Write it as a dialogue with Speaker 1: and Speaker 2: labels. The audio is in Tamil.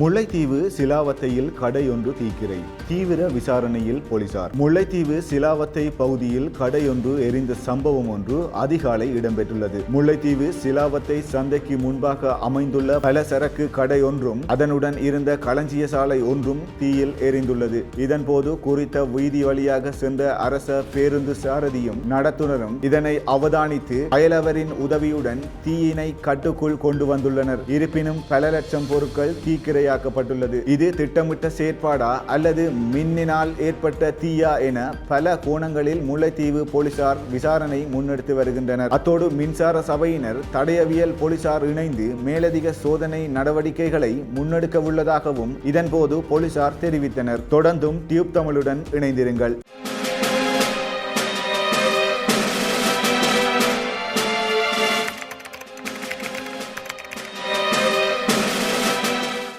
Speaker 1: முல்லைத்தீவு சிலாவத்தையில் கடையொன்று தீக்கிரை தீவிர விசாரணையில் போலீசார். முல்லைத்தீவு சிலாவத்தை பகுதியில் கடையொன்று எரிந்த சம்பவம் ஒன்று அதிகாலை இடம்பெற்றுள்ளது. முல்லைத்தீவு சிலாவத்தை சந்தைக்கு முன்பாக அமைந்துள்ள பலசரக்கு கடை ஒன்றும் அதனுடன் இருந்த களஞ்சிய சாலை ஒன்றும் தீயில் எரிந்துள்ளது. இதன்போது குறித்த வீதி வழியாக சென்ற அரச பேருந்து சாரதியும் நடத்துனரும் இதனை அவதானித்து அயலவரின் உதவியுடன் தீயினை கட்டுக்குள் கொண்டு வந்துள்ளனர். இருப்பினும் பல லட்சம் பொருட்கள் தீக்கிரையாக்கப்பட்டுள்ளது இது திட்டமிட்ட செயற்பாடா அல்லது மின்னினால் ஏற்பட்ட தீயா என பல கோணங்களில் முல்லைத்தீவு போலீசார் விசாரணை முன்னெடுத்து வருகின்றனர். அத்தோடு மின்சார சபையினர் தடயவியல் போலீசார் இணைந்து மேலதிக சோதனை நடவடிக்கைகளை முன்னெடுக்க உள்ளதாகவும் இதன்போது போலீசார் தெரிவித்தனர். தொடர்ந்தும் டியூப் தமிழுடன் இணைந்திருங்கள்.